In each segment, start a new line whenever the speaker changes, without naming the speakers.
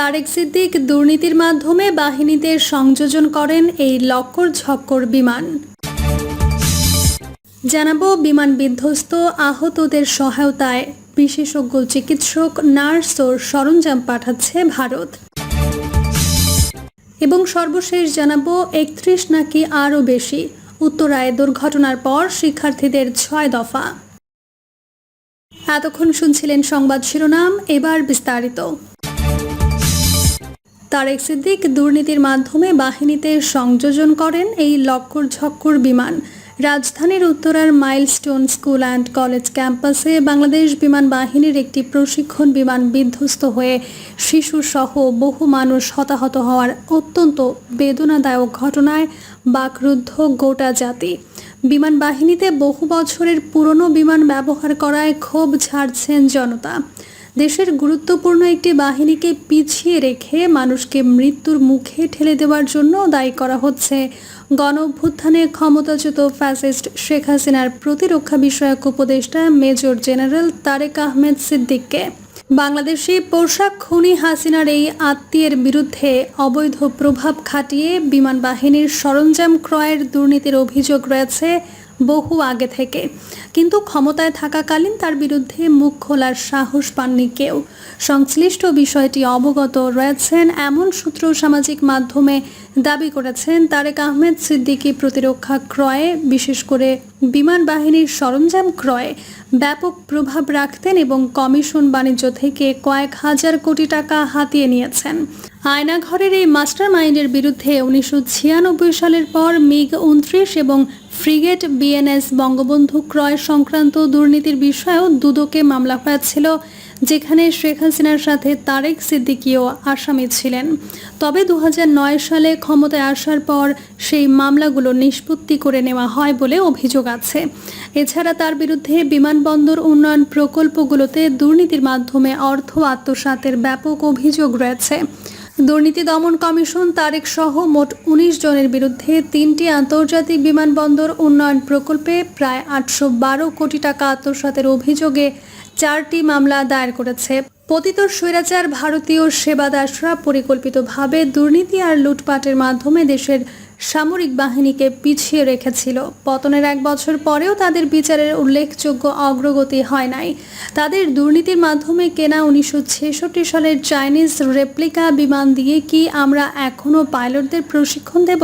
তারেক সিদ্দিক দুর্নীতির মাধ্যমে বাহিনীতে সংযোজন করেন এই লক্কর ঝক্কর বিমান। জানাব, বিমান বিধ্বস্ত আহতদের সহায়তায় বিশেষজ্ঞ চিকিৎসক, নার্স ও সরঞ্জাম পাঠাচ্ছে ভারত। এবং সর্বশেষ জানাব, একত্রিশ নাকি আরও বেশি। উত্তরায় দুর্ঘটনার পর শিক্ষার্থীদের ছয় দফা। এতক্ষণ শুনছিলেন সংবাদ শিরোনাম, এবার বিস্তারিত। তারেক সিদ্দিক দুর্নীতির মাধ্যমে বাহিনীতে সংযোজন করেন এই লক্কর ঝক্কর বিমান। রাজধানীর উত্তরার মাইলস্টোন স্কুল অ্যান্ড কলেজ ক্যাম্পাসে বাংলাদেশ বিমান বাহিনীর একটি প্রশিক্ষণ বিমান বিধ্বস্ত হয়ে শিশুসহ বহু মানুষ হতাহত হওয়ার অত্যন্ত বেদনাদায়ক ঘটনায় বাকরুদ্ধ গোটা জাতি। বিমান বাহিনীতে বহু বছরের পুরনো বিমান ব্যবহার করায় ক্ষোভ ঝাড়ছেন জনতা। দেশের গুরুত্বপূর্ণ একটি বাহিনীকে পিছিয়ে রেখে মানুষকে মৃত্যুর মুখে ঠেলে দেওয়ার জন্য দায়ী করা হচ্ছে। গণ অভ্যুত্থানে ক্ষমতাচ্যুত ফ্যাসিস্ট শেখ হাসিনার প্রতিরক্ষা বিষয়ক উপদেষ্টা মেজর জেনারেল তারেক আহমেদ সিদ্দিককে। বাংলাদেশি পোশাক খুনি হাসিনার এই আত্মীয়ের বিরুদ্ধে অবৈধ প্রভাব খাটিয়ে বিমান বাহিনীর সরঞ্জাম ক্রয়ের দুর্নীতির অভিযোগ রয়েছে বহু আগে থেকে। কিন্তু ক্ষমতায় থাকাকালীন তার বিরুদ্ধে মুখ খোলার সাহস পাননি কেউ। সংশ্লিষ্ট বিষয়টি অবগত রয়েছেন এমন সূত্র সামাজিক মাধ্যমে দাবি করেছেন তারেক আহমেদ সিদ্দিকী প্রতিরক্ষা ক্রয়ে, বিশেষ করে বিমান বাহিনীর সরঞ্জাম ক্রয়ে। ব্যাপক প্রভাব রাখতেন এবং কমিশন বাণিজ্য থেকে কয়েক হাজার কোটি টাকা হাতিয়ে নিয়েছেন। আয়নাঘরের এই মাস্টার মাইন্ডের বিরুদ্ধে উনিশশো ছিয়ানব্বই সালের পর মিগ উনত্রিশ এবং ফ্রিগেট বিএনএস বঙ্গবন্ধু ক্রয় সংক্রান্ত দুর্নীতির বিষয়েও দুদকে মামলা হয়েছিল। যেখানে শেখ হাসিনার সাথে তারেক সিদ্দিকীও আসামি ছিলেন। তবে দু হাজার নয় সালে ক্ষমতায় আসার পর সেই মামলাগুলো নিষ্পত্তি করে নেওয়া হয় বলে অভিযোগ আছে। এছাড়া তার বিরুদ্ধে বিমানবন্দর উন্নয়ন প্রকল্পগুলোতে দুর্নীতির মাধ্যমে অর্থ আত্মসাতের ব্যাপক অভিযোগ রয়েছে। দুর্নীতি দমন কমিশন, তারেক সহ মোট উনিশ জনের বিরুদ্ধে তিনটি আন্তর্জাতিক বিমানবন্দর উন্নয়ন প্রকল্পে প্রায় আটশো বারো কোটি টাকা আত্মসাতের অভিযোগে চারটি মামলা দায়ের করেছে। পতিত স্বৈরাচার ভারতীয় সেবাদাসরা পরিকল্পিতভাবে দুর্নীতি আর লুটপাটের মাধ্যমে দেশের সামরিক বাহিনীকে পিছিয়ে রেখেছিল। পতনের এক বছর পরেও তাদের বিচারের উল্লেখযোগ্য অগ্রগতি হয় নাই। তাদের দুর্নীতির মাধ্যমে কেনা উনিশশো ছেষট্টি সালের চাইনিজ রেপ্লিকা বিমান দিয়ে কি আমরা এখনও পাইলটদের প্রশিক্ষণ দেব?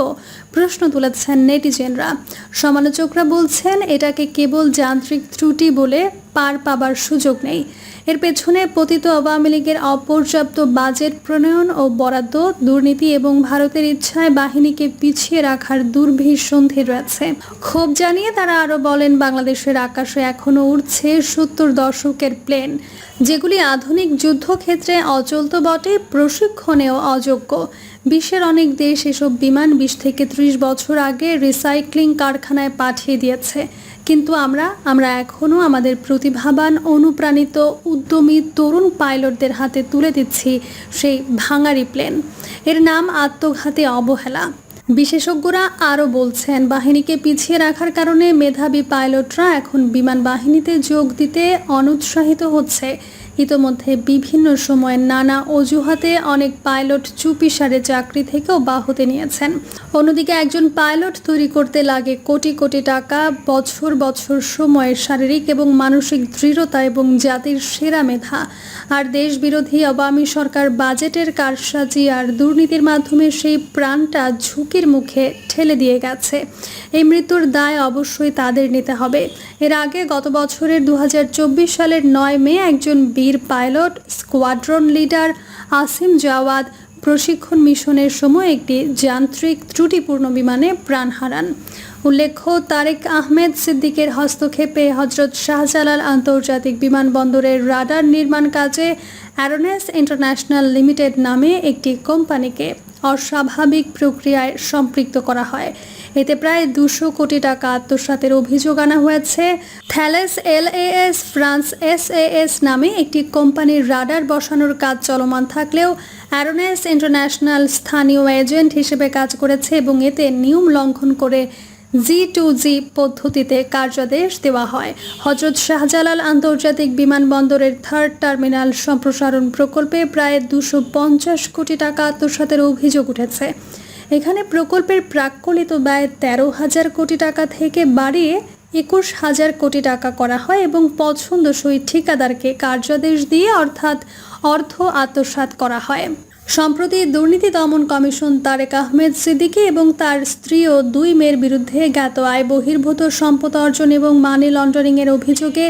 প্রশ্ন তুলেছেন নেটিজেনরা। সমালোচকরা বলছেন, এটাকে কেবল যান্ত্রিক ত্রুটি বলে পার পাবার সুযোগ নেই। এর পেছনে পতিত আওয়ামী লীগের অপর্যাপ্ত বাজেট প্রণয়ন ও বরাদ্দ, দুর্নীতি এবং ভারতের ইচ্ছায় বাহিনীকে পিছিয়ে রাখার দুর্ভিসন্ধি রয়েছে। ক্ষোভ জানিয়ে তারা আরও বলেন, বাংলাদেশের আকাশে এখনও উড়ছে সত্তর দশকের প্লেন। যেগুলি আধুনিক যুদ্ধক্ষেত্রে অচলত বটে, প্রশিক্ষণেও অযোগ্য। বিশ্বের অনেক দেশ এসব বিমান বিশ থেকে ত্রিশ বছর আগে রিসাইক্লিং কারখানায় পাঠিয়ে দিয়েছে। কিন্তু আমরা আমরা এখনও আমাদের প্রতিভাবান, অনুপ্রাণিত, উদ্যমী তরুণ পাইলটদের হাতে তুলে দিচ্ছি সেই ভাঙারি প্লেন। এর নাম আত্মঘাতী অবহেলা। বিশেষজ্ঞরা আরও বলছেন, বাহিনীকে পিছিয়ে রাখার কারণে মেধাবী পাইলটরা এখন বিমান বাহিনীতে যোগ দিতে অনুৎসাহিত হচ্ছে। ইতোমধ্যে বিভিন্ন সময়ে নানা অজুহাতে অনেক পাইলট চুপিসারে চাকরি থেকেও বাহুতে নিয়েছেন। অন্যদিকে একজন পাইলট তৈরি করতে লাগে কোটি কোটি টাকা, বছর বছর সময় শারীরিক এবং মানসিক দৃঢ়তা এবং জাতির সেরা মেধা। আর দেশবিরোধী আওয়ামী সরকার বাজেটের কারসাজি আর দুর্নীতির মাধ্যমে সেই প্রাণটা ঝুঁকির মুখে ঠেলে দিয়ে গেছে। এই মৃত্যুর দায় অবশ্যই তাদের নিতে হবে। এর আগে গত বছরের দু হাজার চব্বিশ সালের নয় মে একজন বীর pilot, squadron leader Asim Jawad প্রশিক্ষণ মিশনের সময় একটি যান্ত্রিক ত্রুটিপূর্ণ বিমানে প্রাণ হারান। উল্লেখ্য, তারেক আহমেদ সিদ্দিকের হস্তক্ষেপে হজরত শাহজালাল আন্তর্জাতিক বিমানবন্দরের রাডার নির্মাণ কাজে অ্যারোনেস ইন্টারন্যাশনাল লিমিটেড নামে একটি কোম্পানিকে অস্বাভাবিক প্রক্রিয়ায় সম্পৃক্ত করা হয়। এতে প্রায় দুশো কোটি টাকা আত্মসাতের অভিযোগ আনা হয়েছে। Thales L S France S S নামে একটি কোম্পানির রাডার বসানোর কাজ চলমান থাকলেও অ্যারোনেস ইন্টারন্যাশনাল স্থানীয় এজেন্ট হিসেবে কাজ করেছে এবং এতে নিয়ম লঙ্ঘন করে জি টু জি পদ্ধতিতে কার্যাদেশ দেওয়া হয়। হজরত শাহজালাল আন্তর্জাতিক বিমানবন্দরের থার্ড টার্মিনাল সম্প্রসারণ প্রকল্পে প্রায় দুশো পঞ্চাশ কোটি টাকা আত্মসাতের অভিযোগ উঠেছে। এখানে প্রকল্পের প্রাক্কলিত ব্যয় তেরো হাজার কোটি টাকা থেকে বাড়িয়ে একুশ হাজার কোটি টাকা করা হয় এবং পছন্দসই ঠিকাদারকে কার্যাদেশ দিয়ে অর্থাৎ অর্থ আত্মসাৎ করা হয়। সম্প্রতি দুর্নীতি দমন কমিশন তারেক আহমেদ সিদ্দিকী এবং তার স্ত্রী ও দুই মেয়ের বিরুদ্ধে জ্ঞাত আয় বহির্ভূত সম্পদ অর্জন এবং মানি লন্ডারিংয়ের অভিযোগে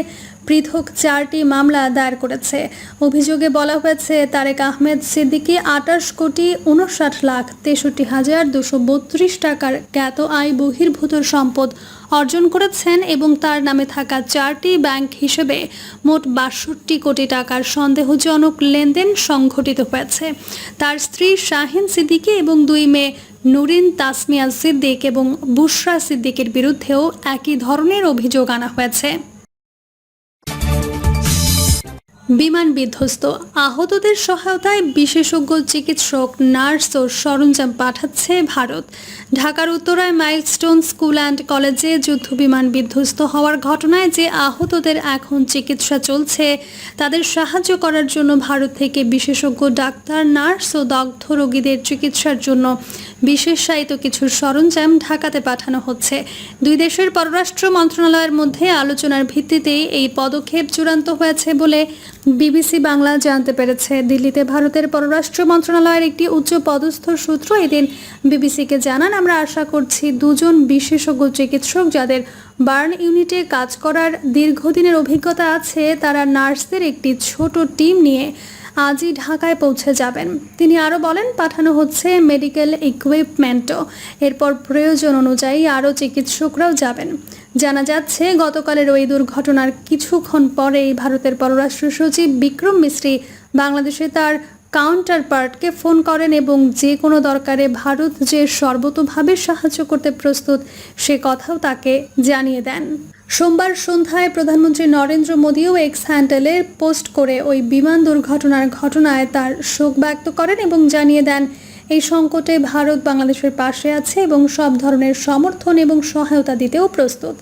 পৃথক চারটি মামলা দায়ের করেছে। অভিযোগে বলা হয়েছে, তারেক আহমেদ সিদ্দিকী আটাশ কোটি উনষাট লাখ তেষট্টি হাজার দুশো বত্রিশ টাকার জ্ঞাত আয় বহির্ভূত সম্পদ অর্জন করেছেন এবং তার নামে থাকা চারটি ব্যাংক হিসেবে মোট বাষট্টি কোটি টাকার সন্দেহজনক লেনদেন সংঘটিত হয়েছে। তার স্ত্রী শাহিন সিদ্দিকী এবং দুই মেয়ে নুরিন তাসমিয়া সিদ্দিক এবং বুশরা সিদ্দিকের বিরুদ্ধেও একই ধরনের অভিযোগ আনা হয়েছে। বিমান বিধ্বস্ত আহতদের সহায়তায় বিশেষজ্ঞ চিকিৎসক, নার্স ও সরঞ্জাম পাঠাচ্ছে ভারত। ঢাকার উত্তরায় মাইলস্টোন স্কুল অ্যান্ড কলেজে যুদ্ধ বিমান বিধ্বস্ত হওয়ার ঘটনায় যে আহতদের এখন চিকিৎসা চলছে, তাদের সাহায্য করার জন্য ভারত থেকে বিশেষজ্ঞ, ডাক্তার, নার্স ও দগ্ধ রোগীদের চিকিৎসার জন্য বিশেষায়িত কিছু সরঞ্জাম ঢাকাতে পাঠানো হচ্ছে। দুই দেশের পররাষ্ট্র মন্ত্রণালয়ের মধ্যে আলোচনার ভিত্তিতে এই পদক্ষেপ চূড়ান্ত হয়েছে বলে বিবিসি বাংলা জানতে পেরেছে। দিল্লিতে ভারতের পররাষ্ট্র মন্ত্রণালয়ের একটি উচ্চ পদস্থ সূত্র এদিন বিবিসিকে জানান, আমরা আশা করছি দুজন বিশেষজ্ঞ চিকিৎসক যাদের বার্ন ইউনিটে কাজ করার দীর্ঘদিনের অভিজ্ঞতা আছে, তারা নার্সদের একটি ছোট টিম নিয়ে আজই ঢাকায় পৌঁছে যাবেন। তিনি আরও বলেন, পাঠানো হচ্ছে মেডিকেল ইকুইপমেন্টও। এরপর প্রয়োজন অনুযায়ী আরও চিকিৎসকরাও যাবেন। জানা যাচ্ছে, গতকালের ওই দুর্ঘটনার কিছুক্ষণ পরেই ভারতের পররাষ্ট্র সচিব বিক্রম মিশ্রি বাংলাদেশে তার কাউন্টার পার্টকে ফোন করেন এবং যে কোনো দরকারে ভারত যে সর্বতোভাবে সাহায্য করতে প্রস্তুত, সে কথাও তাকে জানিয়ে দেন। সোমবার সন্ধ্যায় প্রধানমন্ত্রী নরেন্দ্র মোদীও এক্স হ্যান্ডেলে পোস্ট করে ওই বিমান দুর্ঘটনার ঘটনায় তার শোক ব্যক্ত করেন এবং জানিয়ে দেন, এই সংকটে ভারত বাংলাদেশের পাশে আছে এবং সব ধরনের সমর্থন এবং সহায়তা দিতেও প্রস্তুত।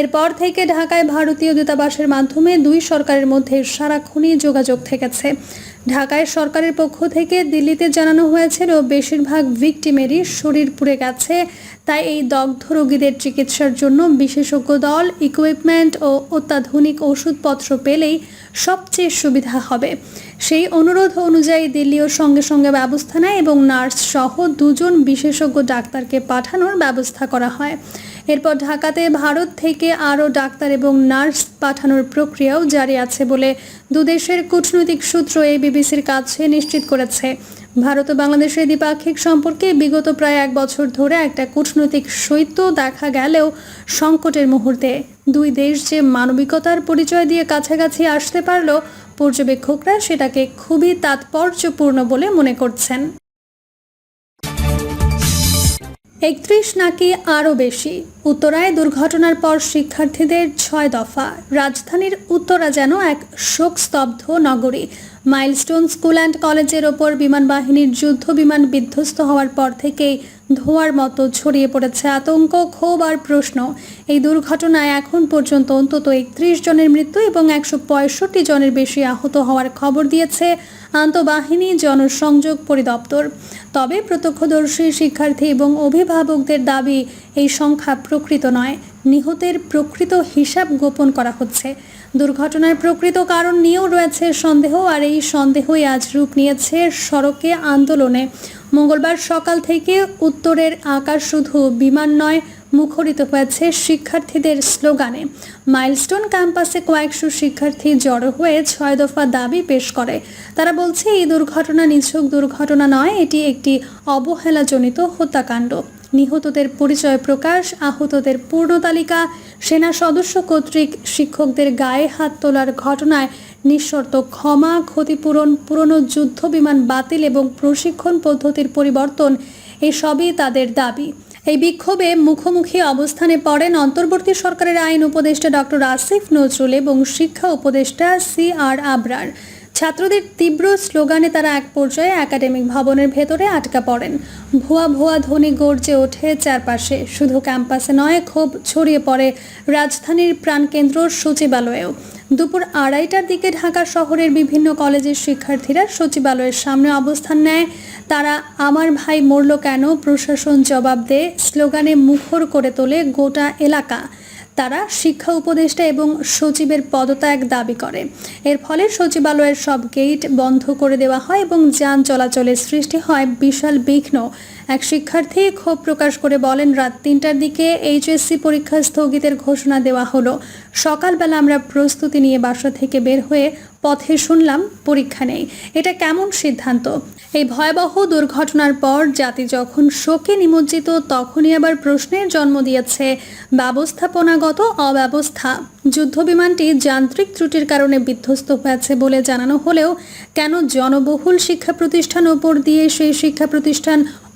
এরপর থেকে ঢাকায় ভারতীয় দূতাবাসের মাধ্যমে দুই সরকারের মধ্যে সারাক্ষণই যোগাযোগ থেকেছে। ঢাকায় সরকারের পক্ষ থেকে দিল্লিতে জানানো হয়েছিল বেশিরভাগ ভিকটিমেরই শরীর পুড়ে গেছে, তাই এই দগ্ধ রোগীদের চিকিৎসার জন্য বিশেষজ্ঞ দল ইকুইপমেন্ট ও অত্যাধুনিক ওষুধপত্র পেলেই সবচেয়ে সুবিধা হবে। সেই অনুরোধ অনুযায়ী দিল্লিও সঙ্গে সঙ্গে ব্যবস্থা নেয় এবং নার্স সহ দুজন বিশেষজ্ঞ ডাক্তারকে পাঠানোর ব্যবস্থা করা হয়। এরপর ঢাকাতে ভারত থেকে আরও ডাক্তার এবং নার্স পাঠানোর প্রক্রিয়াও জারি আছে বলে দুদেশের কূটনৈতিক সূত্র এই বিবিসির কাছে নিশ্চিত করেছে। ভারত ও বাংলাদেশের দ্বিপাক্ষিক সম্পর্কে বিগত প্রায় এক বছর ধরে একটা কূটনৈতিক শৈত্য দেখা গেলেও সংকটের মুহূর্তে দুই দেশ যে মানবিকতার পরিচয় দিয়ে কাছাকাছি আসতে পারল, পর্যবেক্ষকরা সেটাকে খুবই তাৎপর্যপূর্ণ বলে মনে করছেন। একত্রিশ নাকি আরও বেশি? উত্তরায় দুর্ঘটনার পর শিক্ষার্থীদের ছয় দফা। রাজধানীর উত্তরা যেন এক শোকস্তব্ধ নগরী। মাইলস্টোন স্কুল অ্যান্ড কলেজের ওপর বিমান বাহিনীর যুদ্ধ বিমান বিধ্বস্ত হওয়ার পর থেকেই ধোঁয়ার মতো ছড়িয়ে পড়েছে আতঙ্ক, ক্ষোভ আর প্রশ্ন। এই দুর্ঘটনায় এখন পর্যন্ত অন্তত একত্রিশ জনের মৃত্যু এবং একশো পঁয়ষট্টি জনের বেশি আহত হওয়ার খবর দিয়েছে আন্তঃবাহিনী জনসংযোগ পরিদপ্তর। তবে প্রত্যক্ষদর্শী, শিক্ষার্থী এবং অভিভাবকদের দাবি, এই সংখ্যা প্রকৃত নয়। নিহতের প্রকৃত হিসাব গোপন করা হচ্ছে। দুর্ঘটনার প্রকৃত কারণ নিয়েও রয়েছে সন্দেহ, আর এই সন্দেহই আজ রূপ নিয়েছে সড়কে আন্দোলনে। মঙ্গলবার সকাল থেকে উত্তরের আকাশ শুধু বিমান নয়, মুখরিত হয়েছে শিক্ষার্থীদের স্লোগানে। মাইলস্টোন ক্যাম্পাসে কয়েকশো শিক্ষার্থী জড়ো হয়ে ছয় দফা দাবি পেশ করে। তারা বলছে, এই দুর্ঘটনা নিছক দুর্ঘটনা নয়, এটি একটি অবহেলাজনিত হত্যাকাণ্ড। নিহতদের পরিচয় প্রকাশ, আহতদের পূর্ণ তালিকা, সেনা সদস্য কর্তৃক শিক্ষকদের গায়ে হাত তোলার ঘটনায় নিঃশর্ত ক্ষমা, ক্ষতিপূরণ, পুরনো যুদ্ধ বিমান বাতিল এবং প্রশিক্ষণ পদ্ধতির পরিবর্তন, এসবই তাদের দাবি। এই বিক্ষোভে মুখোমুখি অবস্থানে পড়েন অন্তর্বর্তী সরকারের আইন উপদেষ্টা ডক্টর আসিফ নজরুল এবং শিক্ষা উপদেষ্টা সি আর আবরার। ছাত্রদের তীব্র স্লোগানে তারা এক পর্যায়ে একাডেমিক ভবনের ভেতরে আটকা পড়েন। ভুয়া ভুয়া ধ্বনি গর্জে ওঠে চারপাশে। শুধু ক্যাম্পাসে নয়, ক্ষোভ ছড়িয়ে পড়ে রাজধানীর প্রাণকেন্দ্র সচিবালয়েও। দুপুর আড়াইটার দিকে ঢাকা শহরের বিভিন্ন কলেজের শিক্ষার্থীরা সচিবালয়ের সামনে অবস্থান নেয়। তারা, আমার ভাই মরল কেন? প্রশাসন জবাব দেয় স্লোগানে মুখর করে তোলে গোটা এলাকা। তারা শিক্ষা উপদেষ্টা এবং সচিবের পদত্যাগ দাবি করে। এর ফলে সচিবালয়ের সব গেট বন্ধ করে দেওয়া হয় এবং যান চলাচলের সৃষ্টি হয় বিশাল বিঘ্ন। এক শিক্ষার্থী ক্ষোভ প্রকাশ করে বলেন, রাত তিনটার দিকে এইচএসসি পরীক্ষা স্থগিতের ঘোষণা দেওয়া হলো। সকালবেলা আমরা প্রস্তুতি নিয়ে বাসা থেকে বের হয়ে পথে শুনলাম, পরীক্ষা নেই। এটা কেমন সিদ্ধান্ত? এই ভয়াবহ দুর্ঘটনার পর জাতি যখন শোকে নিমজ্জিত, তখনই আবার প্রশ্নের জন্ম দিয়েছে। ব্যবস্থাপনাগত অব্যবস্থা। যুদ্ধবিমানটি যান্ত্রিক ত্রুটির কারণে বিধ্বস্ত হয়েছে বলে জানানো হলেও, কেন জনবহুল শিক্ষা প্রতিষ্ঠান উপর দিয়ে সেই শিক্ষা প্রতিষ্ঠান